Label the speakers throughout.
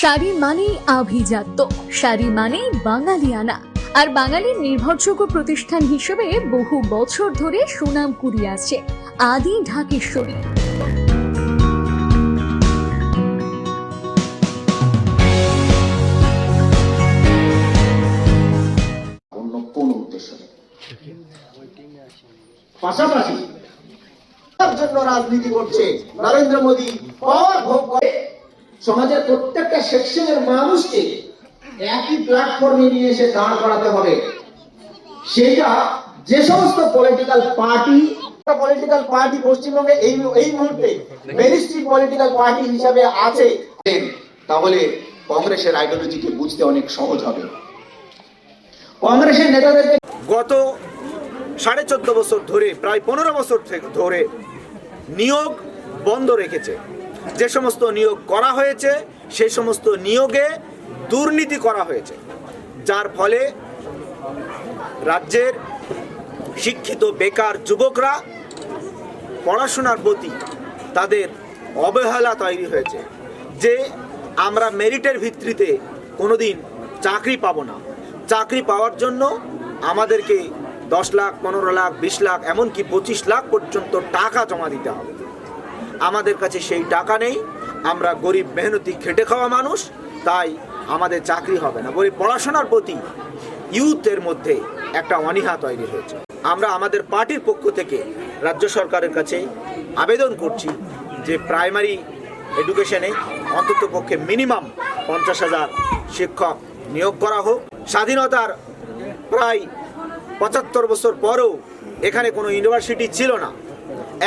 Speaker 1: শাড়ি মানেই আভিজাত্য। শাড়ি মানেই বাঙালিয়ানা। আর বাঙালির নির্ভরযোগ্য প্রতিষ্ঠান হিসেবে বহু বছর ধরে সুনাম কুড়িয়ে আসছে আদি ঢাকেশ্বরী।
Speaker 2: পাশাপাশি জন্য রাজনীতি করছে নরেন্দ্র মোদী। পাওয়ার ভোগ করে। সমাজের প্রত্যেকটা সেকশনের মানুষকে একই প্ল্যাটফর্মে নিয়ে এসে দাঁড় করাতে হবে। সেটা যে সমস্ত পলিটিক্যাল পার্টি পলিটিক্যাল পার্টি পশ্চিমবঙ্গে এই এই মুহূর্তে মেরিস্ট্রি পলিটিক্যাল পার্টি হিসাবে আছে। তাহলে কংগ্রেসের আইডিওলজিকে বুঝতে অনেক সহজ হবে। কংগ্রেসের নেতাদেরকে
Speaker 3: গত সাড়ে চোদ্দ বছর ধরে, প্রায় পনেরো বছর ধরে নিয়োগ বন্ধ রেখেছে। যে সমস্ত নিয়োগ করা হয়েছে সেই সমস্ত নিয়োগে দুর্নীতি করা হয়েছে। যার ফলে রাজ্যের শিক্ষিত বেকার যুবকরা পড়াশোনার প্রতি তাদের অবহেলা তৈরি হয়েছে যে আমরা মেরিটের ভিত্তিতে কোনোদিন চাকরি পাবো না। চাকরি পাওয়ার জন্য আমাদেরকে দশ লাখ, পনেরো লাখ, বিশ লাখ, এমনকি পঁচিশ লাখ পর্যন্ত টাকা জমা দিতে হবে। আমাদের কাছে সেই টাকা নেই। আমরা গরিব মেহনতি, খেটে খাওয়া মানুষ, তাই আমাদের চাকরি হবে না। গরিব পড়াশোনার প্রতি ইউথের মধ্যে একটা অনীহা তৈরি হয়েছে। আমরা আমাদের পার্টির পক্ষ থেকে রাজ্য সরকারের কাছে আবেদন করছি যে প্রাইমারি এডুকেশনে অন্তত পক্ষে মিনিমাম পঞ্চাশ হাজার শিক্ষক নিয়োগ করা হোক। স্বাধীনতার প্রায় পঁচাত্তর বছর পরেও এখানে কোনো ইউনিভার্সিটি ছিল না।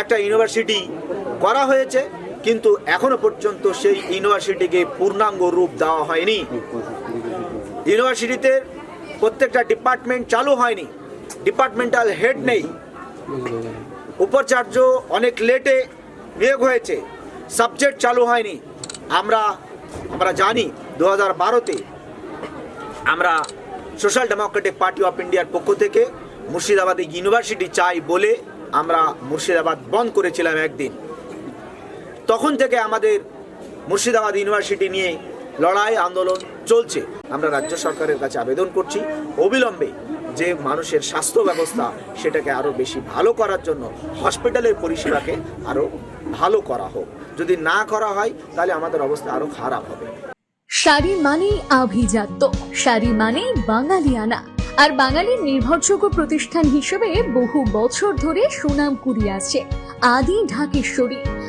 Speaker 3: একটা ইউনিভার্সিটি করা হয়েছে, কিন্তু এখনও পর্যন্ত সেই ইউনিভার্সিটিকে পূর্ণাঙ্গ রূপ দেওয়া হয়নি। ইউনিভার্সিটিতে প্রত্যেকটা ডিপার্টমেন্ট চালু হয়নি, ডিপার্টমেন্টাল হেড নেই। উপাচার্য অনেক লেটে নিয়োগ হয়েছে, সাবজেক্ট চালু হয়নি। আমরা আমরা জানি দু হাজার বারোতে আমরা সোশ্যাল ডেমোক্রেটিক পার্টি অফ ইন্ডিয়ার পক্ষ থেকে মুর্শিদাবাদে ইউনিভার্সিটি চাই বলে আমরা মুর্শিদাবাদ বন্ধ করেছিলাম একদিন। তখন থেকে আমাদের মুর্শিদাবাদ ইউনিভার্সিটি নিয়ে লড়াই আন্দোলন চলছে। আমরা রাজ্য সরকারের কাছে আবেদন করছি অবিলম্বে যে মানুষের স্বাস্থ্য ব্যবস্থা সেটাকে আরও বেশি ভালো করার জন্য হসপিটালের পরিষেবাকে আরও ভালো করা হোক। যদি না করা হয়, তাহলে আমাদের অবস্থা আরও খারাপ হবে।
Speaker 1: শাড়ি মানেই আভিজাত্য। শাড়ি মানেই বাঙালিয়ানা। আর বাঙালির নির্ভরযোগ্য প্রতিষ্ঠান হিসেবে বহু বছর ধরে সুনাম কুড়িয়ে আসছে আদি ঢাকেশ্বরী।